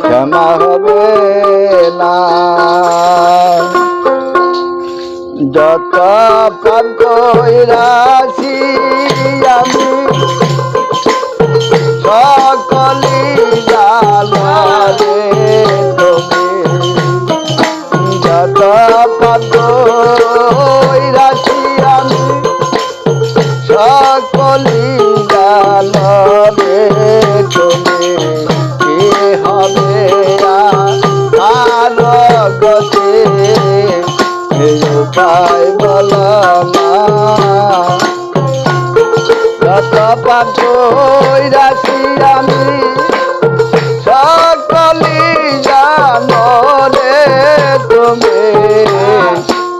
ক্ষমা হবে না। যত পাপ আমি সকলি জানালে তুমি। যত পাপ উপায় বল না যত পাপ রাশি আমি। সকলি জানো রে তুমি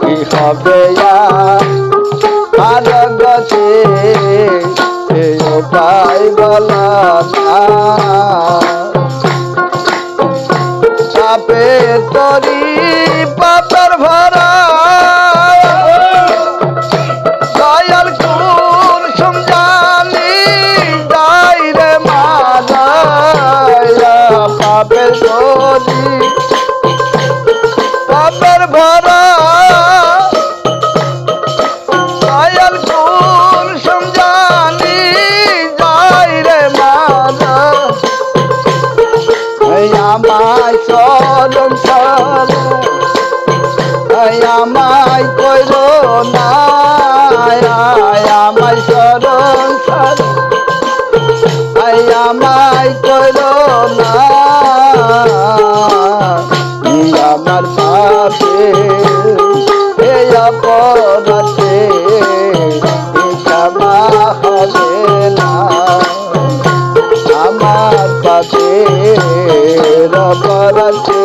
কি হবে আর? এই উপায় বল চাপে তরি কইল না আমায় চরণ সারে আমায় কইল না আমার পাপে, হে অপরাধে ক্ষমা হবে আমার পাশে রবরাতে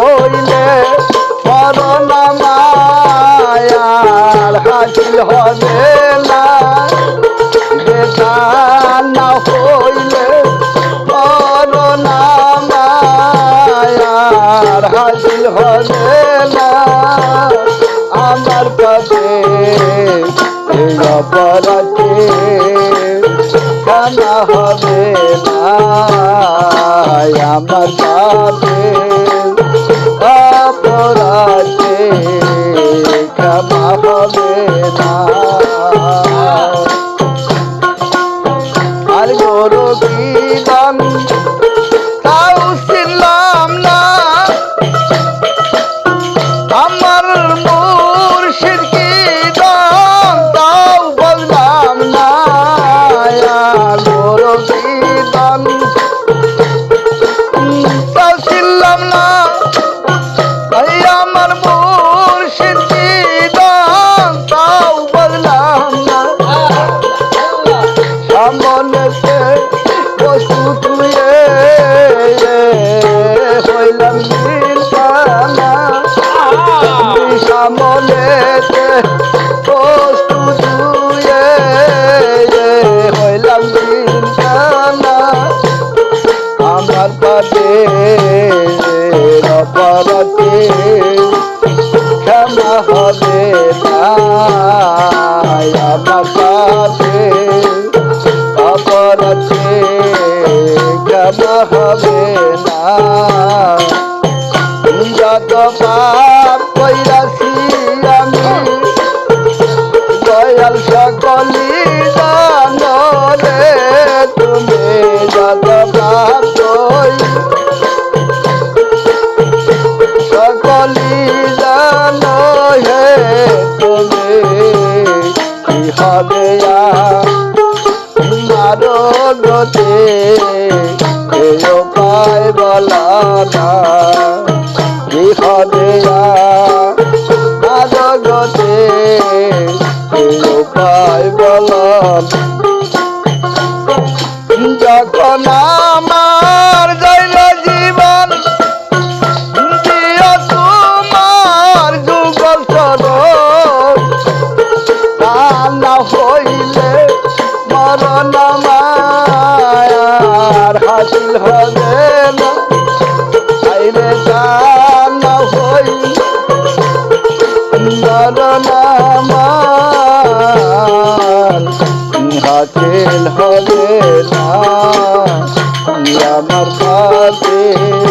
হইলে করোনা মায়ার হাসিল হবে না। বেটা না হইলে করোনা মায়ার হাসিল হবে না। আমার পথে অপরাধে খানা হবে না। আমার পাপে আর গরু আমলেতে বস্তু জুয়ে হইলাম চিন্তানা আমার পাশে অপরাধে ক্ষমা হবে না আমার হবে মারো গতে এই উপায় বলা না হবে মারো গতে এই উপায় বলা আমার কাছে